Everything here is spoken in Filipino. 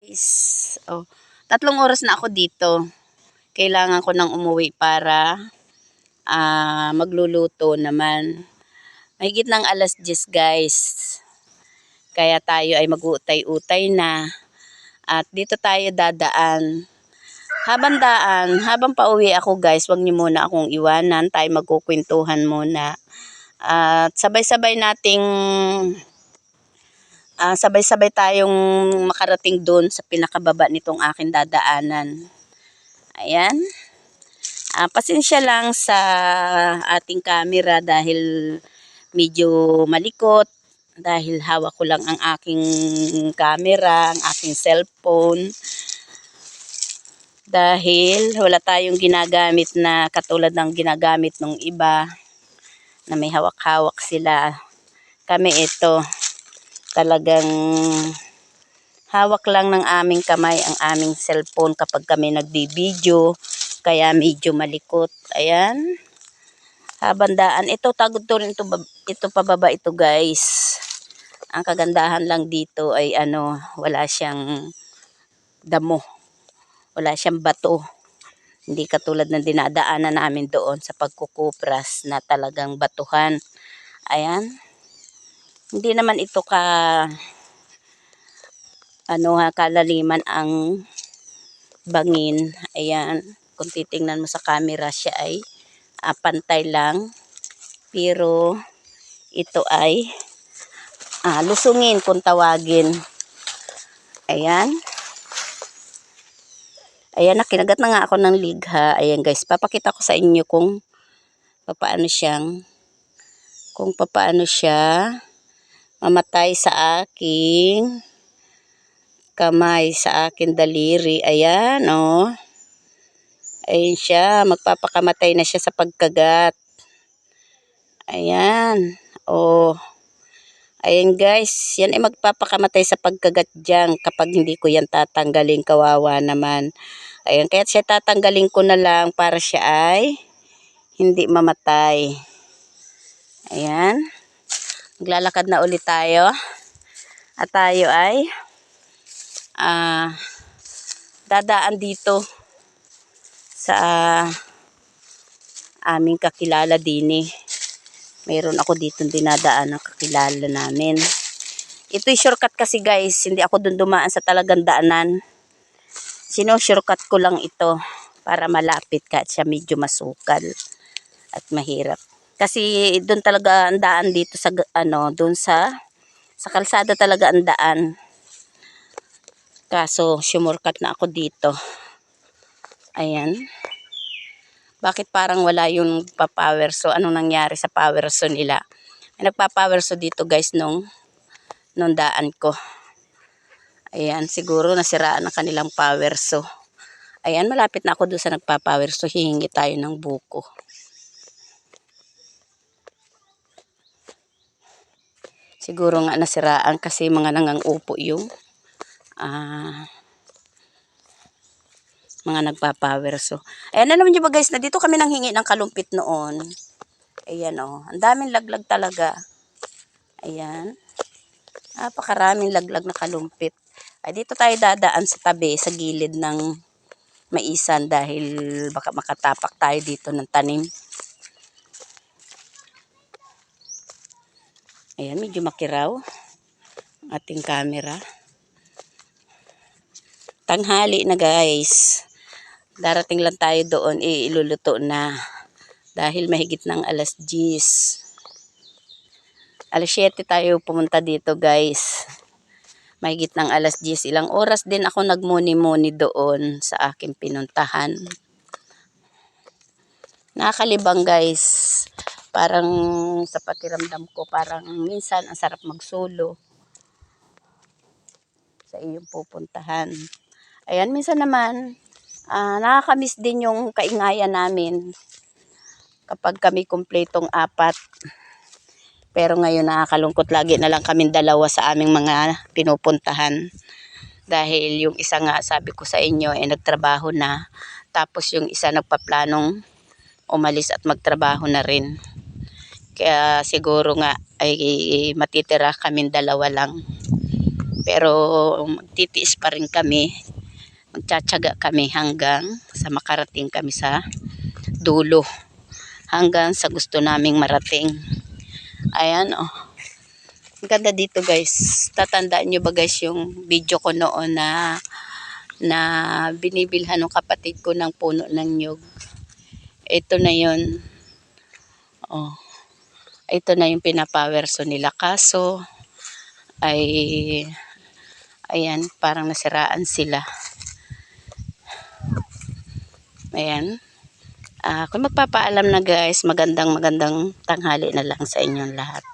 Is, oh, tatlong oras na ako dito. Kailangan ko nang umuwi para ah, magluluto naman. Mahigit ng alas 10 guys. Kaya tayo ay mag-uutay-utay na. At dito tayo dadaan. Habang daan, habang pauwi ako guys, wag niyo muna akong iwanan. Tayo magkukwentuhan muna. At sabay-sabay nating ah, sabay-sabay tayong makarating doon sa pinakababa nitong aking dadaanan. Ayan. Ah, pasensya lang sa ating camera dahil medyo malikot dahil hawak ko lang ang aking camera, ang aking cellphone. Dahil wala tayong ginagamit na katulad ng ginagamit ng iba na may hawak-hawak sila. Kami ito talagang hawak lang ng aming kamay ang aming cellphone kapag kami nagbi-video kaya medyo malikot. Ayan. Habandaan. Ito tagod to rin ito, ito pababa ito guys. Ang kagandahan lang dito ay ano, wala siyang damo. Wala siyang bato. Hindi katulad ng dinadaanan namin doon sa pagkukupras na talagang batuhan. Ayan. Hindi naman ito ka ano ha, kalaliman ang bangin. Ayan. Kung titingnan mo sa camera siya ay ah, pantay lang. Pero ito ay ah, lusungin kung tawagin. Ayan. Ayan, nakinagat na nga ako ng ligha. Ayan guys, papakita ko sa inyo kung papaano siyang kung papaano siya mamatay sa aking kamay, sa aking daliri. Ayan, oh. Ayan siya, magpapakamatay na siya sa pagkagat. Ayan, oh. Ayan guys, yan ay magpapakamatay sa pagkagat dyan kapag hindi ko yan tatanggalin, kawawa naman. Ayan, kaya siya tatanggalin ko na lang para siya ay hindi mamatay. Ayan. Maglalakad na ulit tayo. At tayo ay ah dadaan dito sa aming kakilala din eh. Mayroon ako dito dinadaan ng kakilala namin. Ito'y shortcut kasi guys, hindi ako dun dumaan sa talagang daanan. Sino shortcut ko lang ito para malapit ka at siya medyo masukal at mahirap. Kasi doon talaga ang daan dito sa ano, doon sa sa kalsada talaga ang daan. Kaso shortcut na ako dito. Ayan. Bakit parang wala yung pa-power so anong nangyari sa power so nila? May nagpa-power so dito guys nung nung daan ko. Ayan, siguro nasiraan ang kanilang power so. Ayan, malapit na ako doon sa nagpa-power so hihingi tayo ng buko. Siguro nga nasiraan kasi mga nangangupo yung ah mga nagpa-power so. Ayan, alam niyo ba guys, na dito kami nang hingi ng kalumpit noon. Ayan oh, ang daming laglag talaga. Ayan. Napakaraming laglag na kalumpit. Ay, dito tayo dadaan sa tabi, sa gilid ng maisan dahil baka makatapak tayo dito ng tanim. Ayan, medyo makiraw ang ating camera. Tanghali na guys. Darating lang tayo doon, eh, iluluto na. Dahil mahigit ng alas 10. Alas 7 tayo pumunta dito guys. Mahigit ng alas 10. Ilang oras din ako nagmuni-muni doon sa aking pinuntahan. Nakakalibang guys. Parang sa patiramdam ko, parang minsan ang sarap magsulo sa iyong pupuntahan. Ayan, minsan naman, ah nakakamiss din yung kaingayan namin kapag kami kumpletong apat. Pero ngayon nakakalungkot lagi na lang kami dalawa sa aming mga pinupuntahan. Dahil yung isa nga sabi ko sa inyo ay nagtrabaho na. Tapos yung isa nagpaplanong umalis at magtrabaho na rin. Kaya siguro nga ay matitira kami dalawa lang. Pero magtitiis pa rin kami. Magtsatsaga kami hanggang sa makarating kami sa dulo. Hanggang sa gusto naming marating. Ayan oh. Ang ganda dito guys. Tatandaan nyo ba guys yung video ko noon na na binibilhan ng kapatid ko ng puno ng nyug. Ito na yun. Oh. Ito na yung pinapowerso nila. Kaso ay ayan, parang nasiraan sila. Ayan. Ah, kung magpapaalam na guys, magandang magandang tanghali na lang sa inyong lahat.